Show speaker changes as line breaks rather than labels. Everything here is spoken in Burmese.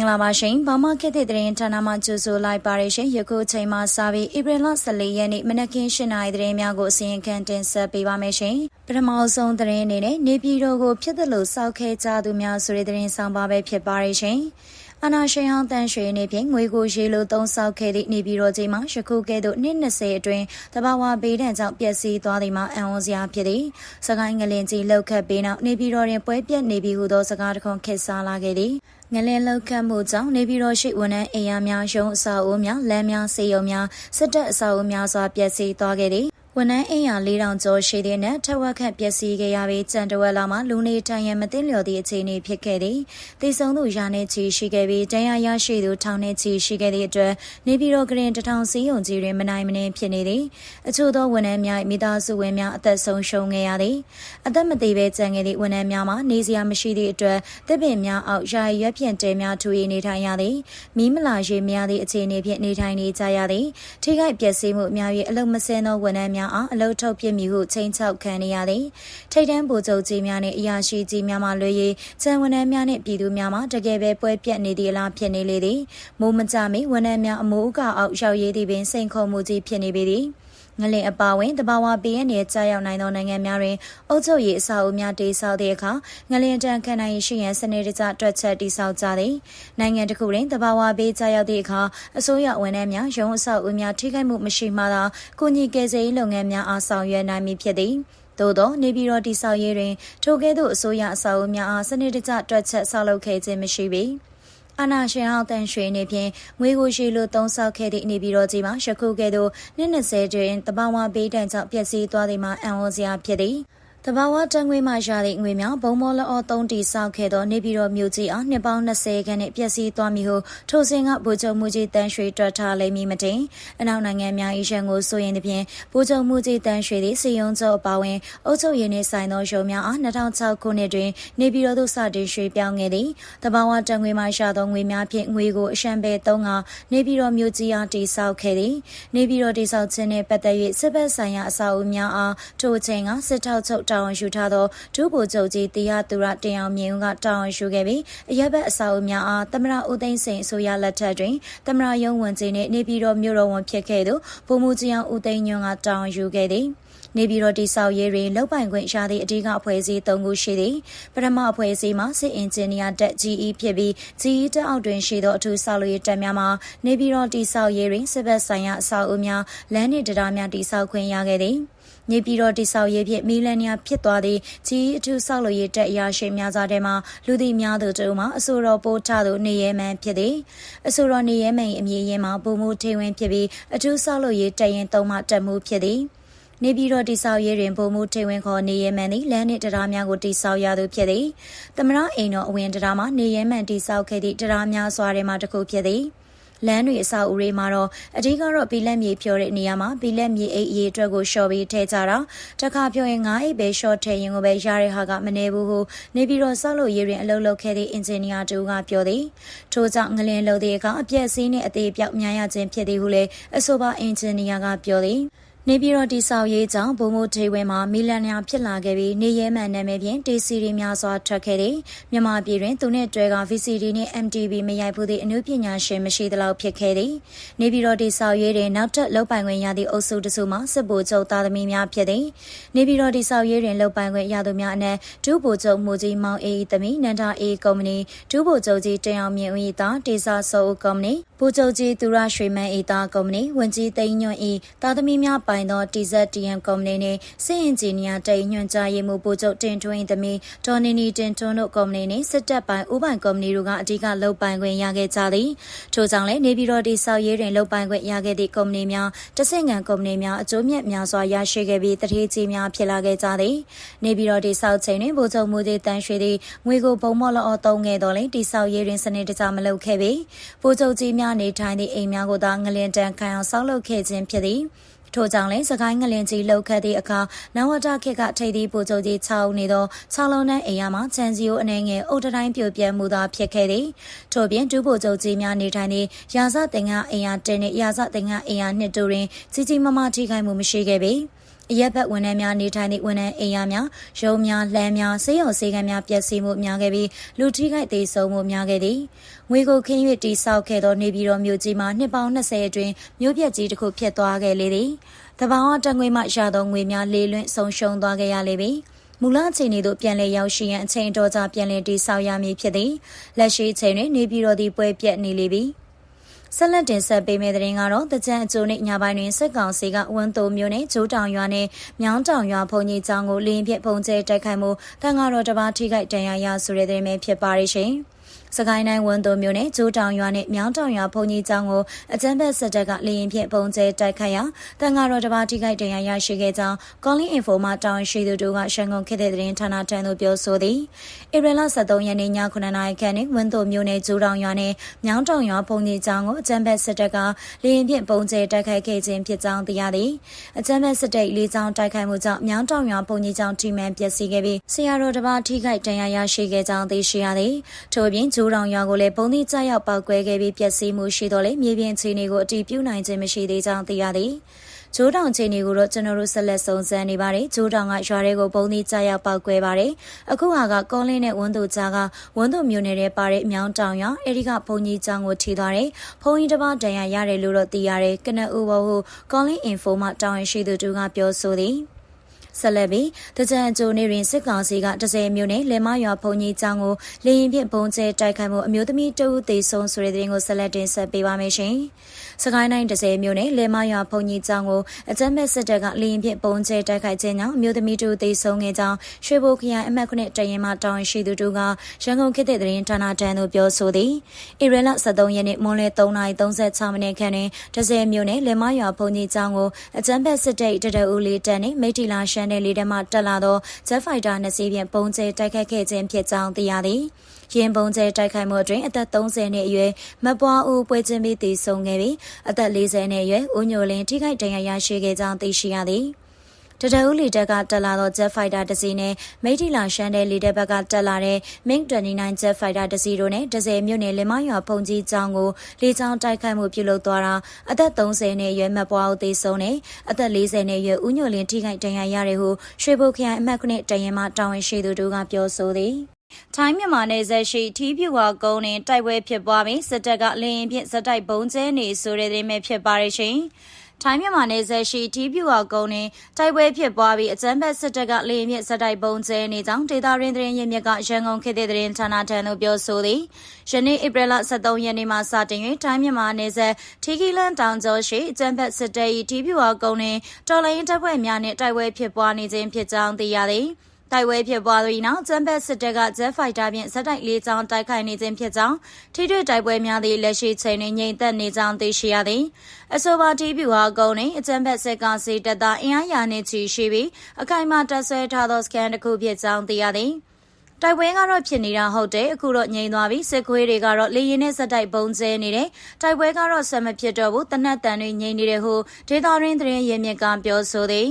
င်္ဂလာပါရှင်ဘာမခေတ်တဲ့သတင်းဌာနမှကြိုဆိုလိုက်ပါရရှင်ယခုချိန်မှစပြီးဧပြီလ14ရက်နေ့မနက်ခင်း7:00နာရီသတင်းများကိုအစီရင်ခံတင်ဆက်ပေးပါမယ်ရှင်ပထမဆုံးသတင်းအနေနဲ့နေပြည်တော်ကိုဖြစ်တယ်လို့စောက်ခဲကြသူများဆိုတဲ့သတင်းဆောင်ပါပဲဖြစ်ပါရရှင် အနာရှင်ဟောင်းတန်ရွှေနေဖြင့်ငွေကိုရေလိုသုံးဆောက်ခဲ့သည့်နေပြည်တော်ကြီးမှာယခုကဲ့သို့နှစ်20အတွင်းတဘာဝဘေးဒဏ်ကြောင့်ပျက်စီးသွားသည်မှာအံ့ဩစရာဖြစ်သည်။စကိုင်းငလင်ကြီးလောက်ခတ်ပြီးနောက်နေပြည်တော်တွင်ပွဲပြက်နေပြီဟုသောစကားတခုခက်စားလာခဲ့သည်။ငလင်လောက်ခတ်မှုကြောင့်နေပြည်တော်ရှိဝန်ထမ်းအိမ်ယာများရုံးအဆောက်အဦများလမ်းများစေယုံများစစ်တပ်အဆောက်အဦများစွာပျက်စီးသွားခဲ့သည် ဝန်ထမ်းအိမ်ယာ၄000ကျော်ရှိတဲ့နဲ့ထက်ဝက်ခန့်ပျက်စီးခဲ့ရပြီးကြံတဝက်လောက်မှာလူနေထိုင်ရန်မသိလျော်သည့်အခြေအနေဖြစ်ခဲ့သည်။တည်ဆုံသူရာနဲ့ချီရှိခဲ့ပြီးတရားရရှိသူထောင်နဲ့ချီရှိခဲ့သည့်အတွက်နေပြည်တော်ကရင်တထောင်စီးရုံကြီးတွင်မနိုင်မနှင်းဖြစ်နေသည်။အချို့သောဝန်ထမ်းများမိသားစုဝင်များအသက်ဆုံးရှုံးခဲ့ရသည်။အသက်မသေးဘဲကြံခဲ့သည့်ဝန်ထမ်းများမှာနေစရာမရှိသည့်အတွက်တစ်ပင်များအောက်ယာရွက်ဖြင့်တဲများထူရနေထိုင်ရသည်။မီးမလာရေမရသည့်အခြေအနေဖြင့်နေထိုင်နေကြရသည်။ထိခိုက်ပျက်စီးမှုအများကြီးအလုံးမစင်းသောဝန်ထမ်းများအားအလုထုတ်ပြစ်မိဟုချိန်ချောက်ခံနေရသည်ထိတ်တန်းဗိုလ်ချုပ်ကြီးများနှင့်အရာရှိကြီးများမှလွေ၍ကျန်ဝန်ထမ်းများနှင့်ပြည်သူများမှတကယ်ပဲပွဲပြတ်နေသည့်အလားဖြစ်နေလေသည်မိုးမကြမီဝန်ထမ်းများအမိုးအကာအောက်ရောက်ရည်သည်ပင်စိန်ခေါ်မှုကြီးဖြစ်နေပေသည် ငလင်အပါဝင်တဘာဝပေးရတဲ့ကြာရောက်နိုင်သောနိုင်ငံများတွင်အုပ်ချုပ်ရေးအဆောက်အဦများတည်ဆောက်သည့်အခါငလင်တန်ခံနိုင်ရှိရန်စနစ်တကျတွက်ချက်တည်ဆောက်ကြသည်နိုင်ငံတစ်ခုတွင်တဘာဝပေးကြာရောက်သည့်အခါအစိုးရဝန်ထမ်းများရုံးအဆောက်အဦများထိခိုက်မှုမရှိမှသာကုညီကယ်ဆယ်ရေးလုပ်ငန်းများအားဆောင်ရွက်နိုင်မည်ဖြစ်သည်သို့သောနေပြည်တော်တိဆောက်ရေးတွင်ထိုကဲ့သို့အစိုးရအဆောက်အဦများအားစနစ်တကျတွက်ချက်ဆောက်လုပ်ခဲ့ခြင်းမရှိပေ။ အာနာရှင်ဟောင်းတန်ရွှေနေဖြင့်ငွေကိုရှိလိုသုံးဆောက်ခဲ့သည့်နေပြည်တော်ကြီးမှာယခုကဲ့သို့နှစ်20တွင်တဘာဝဘေးဒဏ်ကြောင့်ပျက်စီးသွားသည်မှာအံ့ဩစရာဖြစ်သည်။ တဘာဝတန်ငွေမှရသည့်ငွေများဘုံမောလောသုံးတီဆောက်ခဲ့သောနေပြည်တော်မြို့ကြီးအားနှစ်ပေါင်း20ခန်းနှင့်ပျက်စီးသွားမည်ဟုထိုစဉ်ကဗိုလ်ချုပ်မှုကြီးတန်းရွှေတွက်ထားလိမ့်မည်မတင်အနောက်နိုင်ငံများ၏ရန်ကိုဆိုရင်တဖြင့်ဗိုလ်ချုပ်မှုကြီးတန်းရွှေသည်စီယုံချုပ်အပါဝင်အုပ်ချုပ်ရေးနှင့်ဆိုင်သောရုံများအား2006ခုနှစ်တွင်နေပြည်တော်သို့စတင်ရွှေ့ပြောင်းခဲ့သည်တဘာဝတန်ငွေမှရသောငွေများဖြင့်ငွေကိုအရှံပဲသုံးကနေပြည်တော်မြို့ကြီးအားတည်ဆောက်ခဲ့သည်နေပြည်တော်တည်ဆောက်ခြင်းနှင့်ပတ်သက်၍စစ်ဘက်ဆိုင်ရာအဆောက်အဦများအားထိုချိန်ကစစ်ထောက်ချုပ်တာဝန်ယူထားသောဒုဗိုလ်ချုပ်ကြီးတရားသူရတင်အောင်မြင့်ဦးကတာဝန်ယူခဲ့ပြီးအရက်ဘက်အစာအုပ်များအားသမရဦးသိန်းစိန်အစိုးရလက်ထက်တွင်သမရယုံဝန်ကြီးနှင့်နေပြည်တော်မြို့တော်ဝန်ဖြစ်ခဲ့သူဗိုလ်မှူးကြီးအောင်ဦးသိန်းညွန့်ကတာဝန်ယူခဲ့သည် နေပြည်တော်တိဆောက်ရေးတွင်လောက်ပိုင်ခွင့်ရသည့်အဓိကအဖွဲ့အစည်း၃ခုရှိသည်ပထမအဖွဲ့အစည်းမှာစစ်အင်ဂျင်နီယာတက် GE ဖြစ်ပြီး GE တက်အောက်တွင်ရှိသောအထူးဆောက်လုပ်ရေးတက်များမှာနေပြည်တော်တိဆောက်ရေးတွင်စစ်ဘက်ဆိုင်ရာအဆောက်အဦများလမ်းနှင့်တရားများတိဆောက်ခွင့်ရခဲ့သည်နေပြည်တော်တိဆောက်ရေးဖြင့်မီလနီယာဖြစ်သွားသည့်ကြီးအထူးဆောက်လုပ်ရေးတက်အရာရှိများစွာထဲမှလူသိများသူတို့မှအဆိုတော်ပိုးထသူနေရဲမန်ဖြစ်သည်အဆိုတော်နေရဲမန်အမည်ရင်းမှာပုံမှုထေဝင်ဖြစ်ပြီးအထူးဆောက်လုပ်ရေးတက်ရင်သုံးမှတက်မှုဖြစ်သည် နေပြည်တော်တိဆောက်ရေးတွင်ပုံမှုထေဝင်ခေါ်နေရဲမှန်သည်လမ်းနှင့်တရားများကိုတိဆောက်ရသူဖြစ်သည်။သမရအိမ်တော်အဝင်တရားမှာနေရဲမှန်တိဆောက်ခဲ့သည့်တရားများစွာထဲမှတစ်ခုဖြစ်သည်။လမ်းတွေအဆောက်အဦတွေမှာတော့အဓိကတော့ဘီလက်မြေဖြောတဲ့နေရာမှာဘီလက်မြေအိတ်အရေးအတွက်ကိုရှော့ပြီးထည့်ကြတာတခါပြောရင်ငါးအိတ်ပဲရှော့ထည့်ရင်ကိုပဲရတဲ့ဟာကမနေဘူးဟုနေပြီးတော့ဆောက်လို့ရေးရင်အလုပ်လုပ်ခဲ့တဲ့အင်ဂျင်နီယာတူကပြောသည်ထို့ကြောင့်ငလင်လုပ်တဲ့အခါအပြည့်စင်းနဲ့အသေးပြောက်များရခြင်းဖြစ်သည်ဟုလည်းအဆိုပါအင်ဂျင်နီယာကပြောသည် နေပြည်တော်တိဆောက်ရေးကြောင့်ဘုံမိုးထေဝင်းမှာမီလန်နီယာဖြစ်လာခဲ့ပြီးနေရဲမှန်နာမည်ဖြင့်တေစီရီများစွာထွက်ခဲ့တယ်။မြန်မာပြည်တွင်သူနှင့်တွဲက VCD နှင့် MTV မရိုက်ဘူးသည့်အမှုပညာရှင်မရှိသလောက်ဖြစ်ခဲ့သည်။နေပြည်တော်တိဆောက်ရေးတွင်နောက်ထပ်လုံပိုင်ခွင့်ရသည့်အုပ်စုတစုမှစစ်ဗိုလ်ချုပ်သားသမီးများဖြစ်သည်။နေပြည်တော်တိဆောက်ရေးတွင်လုံပိုင်ခွင့်ရသူများအနက်ဒုဗိုလ်ချုပ်မှုကြီးမောင်အေးသမီးနန္ဒာအေးကုမ္ပဏီဒုဗိုလ်ချုပ်ကြီးတင်အောင်မြင့်ဦး၏သားတေစာစောကုမ္ပဏီဗိုလ်ချုပ်ကြီးသူရရွှေမန်းအေးသားကုမ္ပဏီဝန်ကြီးသိန်းညွန့်၏သားသမီးများပိုင်သော TZTM ကုမ္ပဏီနှင့်စစ်အင်ဂျင်နီယာတိတ်ညွှန်ကြားရေးမှူးဗိုလ်ချုပ်တင်ထွင်းသမီးဒေါ်နီနီတင်ထွန်းတို့ကုမ္ပဏီနှင့်စစ်တပ်ပိုင်းဥပိုင်ကုမ္ပဏီတို့ကအဓိကလုပ်ပိုင်ခွင့်ရခဲ့ကြသည်ထို့ကြောင့်လည်းနေပြည်တော်တိဆောက်ရေးတွင်လုပ်ပိုင်ခွင့်ရခဲ့သည့်ကုမ္ပဏီများတဆင့်ငံကုမ္ပဏီများအကျိုးမြတ်များစွာရရှိခဲ့ပြီးတတိကြီးများဖြစ်လာခဲ့ကြသည်နေပြည်တော်တိဆောက်ချိန်တွင်ဗိုလ်ချုပ်မှုကြီးတန်းရွှေသည်ငွေကိုပုံမော့လောသုံးခဲ့တော်လဲတိဆောက်ရေးတွင်စနစ်တကျမလုပ်ခဲ့ပေဗိုလ်ချုပ်ကြီးများနေထိုင်သည့်အိမ်များကိုသာငလင်တန်ခံအောင်ဆောက်လုပ်ခဲ့ခြင်းဖြစ်သည် ထို့ကြောင့်လည်းစကိုင်းငလင်ကြီးလှုပ်ခတ်သည့်အခါနဝတခေတ်ကထိပ်သီးပူကြိုကြီး6ဦးနေသော6လုံးနဲ့အိမ်ယာမှာချန်စီယိုအနေငယ်အုတ်တိုင်းပြိုပြဲမှုသာဖြစ်ခဲ့သည်ထို့ပြင်ဒုပူကြိုကြီးများနေထိုင်သည့်ရာဇသင်္ကအိမ်ယာတင်းနှင့်ရာဇသင်္ကအိမ်ယာနှစ်တို့တွင်ကြီးကြီးမားမားထိခိုက်မှုမရှိခဲ့ပေ အရက်ဘက်ဝန်ထမ်းများနေထိုင်သည့်ဝန်ထမ်းအိမ်ယာများရုံးများလမ်းများဆေးရုံဆေးကမ်းများပျက်စီးမှုများခဲ့ပြီးလူထိခိုက်သေးဆုံးမှုများခဲ့သည်ငွေကိုခင်း၍တိဆောက်ခဲ့သောနေပြည်တော်မြို့ကြီးမှာနှစ်ပေါင်း20အတွင်းမြို့ပြကြီးတစ်ခုဖြစ်သွားခဲ့လေသည်တဘာဝတက်ငွေမှရသောငွေများလေလွင့်ဆုံးရှုံးသွားခဲ့ရလေပြီမူလအခြေအနေသို့ပြန်လည်ရောက်ရှိရန်အချိန်တော်ကြာပြန်လည်တည်ဆောက်ရမည်ဖြစ်သည်လက်ရှိအချိန်တွင်နေပြည်တော်သည်ပွဲပြက်နေလေပြီ ဆက်လက်တင်ဆက်ပေးမယ့်တဲ့ရင်ကတော့တကြံအကျိုးနဲ့ညပိုင်းတွင်စစ်ကောင်စီကဝန်းတုံမျိုးနဲ့ဂျိုးတောင်ရွာနဲ့မြောင်းတောင်ရွာဘုံကြီးကျောင်းကိုလင်းဖြင့်ပုံကျဲတိုက်ခိုက်မှုတန်ဃာတော်တစ်ပါးထိခိုက်ဒဏ်ရာရဆိုတဲ့တဲ့မဲ့ဖြစ်ပါရရှင်။ စကိုင်းတိုင်းဝန်တုံမြို့နယ်ကျိုးတောင်ရွာနဲ့မြောင်းတောင်ရွာဘုံကြီးကျောင်းကိုအကြမ်းဖက်စစ်တပ်ကလေရင်ဖြင့်ပုံကျဲတိုက်ခိုက်ရာတန်ဃာတော်တစ်ပါးထိခိုက်ဒဏ်ရာရရှိခဲ့ကြောင်း Calling Info မှတောင်းရှိသူတို့ကရှန်ကုန်ခေတ်တဲ့သတင်းဌာနထံသို့ပြောဆိုသည်ဧပြီလ23ရက်နေ့ည9:00နာရီခန့်တွင်ဝန်တုံမြို့နယ်ကျိုးတောင်ရွာနဲ့မြောင်းတောင်ရွာဘုံကြီးကျောင်းကိုအကြမ်းဖက်စစ်တပ်ကလေရင်ဖြင့်ပုံကျဲတိုက်ခိုက်ခဲ့ခြင်းဖြစ်ကြောင်းသိရသည်အကြမ်းဖက်စစ်တပ်လေးချောင်းတိုက်ခိုက်မှုကြောင့်မြောင်းတောင်ရွာဘုံကြီးကျောင်းထိမှန်ပျက်စီးခဲ့ပြီးဆရာတော်တစ်ပါးထိခိုက်ဒဏ်ရာရရှိခဲ့ကြောင်းသိရှိရသည်ထို့အပြင်ကျိုးတောင်ရွာကိုလည်းပုံသီးကြရောက်ပောက်ကွဲခဲ့ပြီးပျက်စီးမှုရှိတော့လေမြေပြင်အခြေအနေကိုအတည်ပြုနိုင်ခြင်းမရှိသေးကြောင်းသိရသည်။ဂျိုးတောင်ခြေနေကိုတော့ကျွန်တော်တို့ဆက်လက်စုံစမ်းနေပါတယ်။ဂျိုးတောင်ကရွာတွေကိုပုံသီးကြရောက်ပောက်ကွဲပါတယ်။အခုဟာကကောလင်းနဲ့ဝန်းသူကြားကဝန်းသူမျိုးနယ်ပါတဲ့မြောင်းတောင်ရွာအဲဒီကဘုံကြီးကျောင်းကိုထိသွားတယ်။ဘုံကြီးတစ်ပါးတန်ရရတယ်လို့တော့သိရတယ်။ကနအူဘဟုကောလင်းအင်ဖိုမှတောင်းရရှိသူတူကပြောဆိုသည်။ ဆက်လက်ပြီးတကြံကြိုနေတွင်စစ်ကောင်စီက30မြို့နယ်လေမရွာဘုံကြီးကျောင်းကိုလေရင်ဖြင့်ဘုံကျဲတိုက်ခိုက်မှုအမျိုးသမီးတဦးသေဆုံးဆိုတဲ့တဲ့ရင်ကိုဆက်လက်တင်ဆက်ပေးပါမယ်ရှင်။ စကိုင်းတိုင်း30မြို့နယ်လေမရွာဘုံကြီးကျောင်းကိုအကြမ်းမဲ့စစ်တပ်ကလေရင်ဖြင့်ဘုံကျဲတိုက်ခိုက်ခြင်းကြောင့်အမျိုးသမီးတဦးသေဆုံးခဲ့ကြောင်းရွှေဘိုခရိုင်အမှတ်9တရင်မှတောင်းရှိသူတို့ကရန်ကုန်ခေတ်တဲ့သတင်းဌာနတန်းသို့ပြောဆိုသည်။ဧပြီလ23ရက်နေ့မွန်းလယ်3:36မိနစ်ခန့်တွင်30မြို့နယ်လေမရွာဘုံကြီးကျောင်းကိုအကြမ်းဖက်စစ်တပ်တရဦးလေးတန်းနှင့်မိထီလာရှမ်းတဲ့လေတမှတက်လာသော Jet Fighter နှစ်စီးဖြင့်ပုံကျဲတိုက်ခတ်ခဲ့ခြင်းဖြစ်ကြောင်းသိရသည်။ ရင်ပုံကျဲတိုက်ခိုက်မှုအတွင်းအသက်30နှစ်အရွယ်မပွားဦးပွဲချင်းပြီးတည်ဆုံခဲ့ပြီးအသက်40နှစ်အရွယ်ဦးညိုလင်းထိခိုက်ဒဏ်ရာရရှိခဲ့ကြောင်းသိရှိရသည်။တတဦးလီတက်ကတက်လာသော Jet Fighter တစ်စီးနဲ့မိထီလာရှမ်းတဲ့လီတက်ဘက်ကတက်လာတဲ့ MiG-29 Jet Fighter တစ်စီးတို့နဲ့ဒဇယ်မြို့နယ်လမရွာဖုန်ကြီးကျောင်းကိုလေကြောင်းတိုက်ခိုက်မှုပြုလုပ်သွားတာအသက်30နှစ်အရွယ်မပွားဦးသေးဆုံးနဲ့အသက်40နှစ်အရွယ်ဦးညိုလင်းထိခိုက်ဒဏ်ရာရတယ်ဟုရွှေဘုတ်ခရိုင်အမှတ်9တရင်မှတာဝန်ရှိသူတို့ကပြောဆိုသည် ထိုင်းမြန်မာနယ်စပ်ရှိထီးပြူဝါကုန်းတွင်တိုက်ပွဲဖြစ်ပွားပြီးစစ်တပ်ကလင်းရင်ဖြင့်စက်တိုက်ဘုံကျဲနေဆိုတဲ့သတင်းပဲဖြစ်ပါရဲ့ရှင်။ထိုင်းမြန်မာနယ်စပ်ရှိတီးပြူအောင်ကုန်းတွင်တိုက်ပွဲဖြစ်ပွားပြီးအကြမ်းဖက်စစ်တပ်ကလေရင်မြစ်စက်တိုက်ပုံကျဲနေကြောင်းဒေသရင်းသတင်းရင်းမြစ်ကရန်ကုန်ခေတ်တဲ့သတင်းဌာနထံသို့ပြောဆိုသည်ယနေ့ဧပြီလ23ရက်နေ့မှစတင်၍ထိုင်းမြန်မာနယ်စပ်ထီကီလန်တောင်ကျော်ရှိအကြမ်းဖက်စစ်တပ်၏တီးပြူအောင်ကုန်းတွင်တော်လိုင်းတပ်ဖွဲ့များနှင့်တိုက်ပွဲဖြစ်ပွားနေခြင်းဖြစ်ကြောင်းသိရသည်။ တိုက်ပွဲဖြစ်ပွားပြီးနောက်ဂျမ်ဘက်စစ်တပ်ကဂျက်ဖိုက်တာဖြင့်ဇက်တိုက်လေးချောင်းတိုက်ခိုက်နေခြင်းဖြစ်ကြောင်းထိတွေ့တိုက်ပွဲများသည့်လက်ရှိချိန်တွင်ငြိမ်သက်နေကြောင်းသိရှိရသည်အဆိုပါတီးပြူဟာကုန်းတွင်အဂျမ်ဘက်စစ်ကောင်စီတပ်သားအင်အားရာနှင့်ချီရှိပြီးအခိုင်အမာတပ်ဆွဲထားသောစကန်တစ်ခုဖြစ်ကြောင်းသိရသည်တိုက်ပွဲကတော့ဖြစ်နေတာဟုတ်တယ်အခုတော့ငြိမ်သွားပြီစစ်ခွေးတွေကတော့လေရင်နဲ့စက်တိုက်ပုံကျဲနေတယ်တိုက်ပွဲကတော့ဆက်မဖြစ်တော့ဘူးတနတ်တန်တွေငြိမ်နေတယ်ဟုဒေတာရင်းသတင်းရင်းမြစ်ကပြောဆိုသည်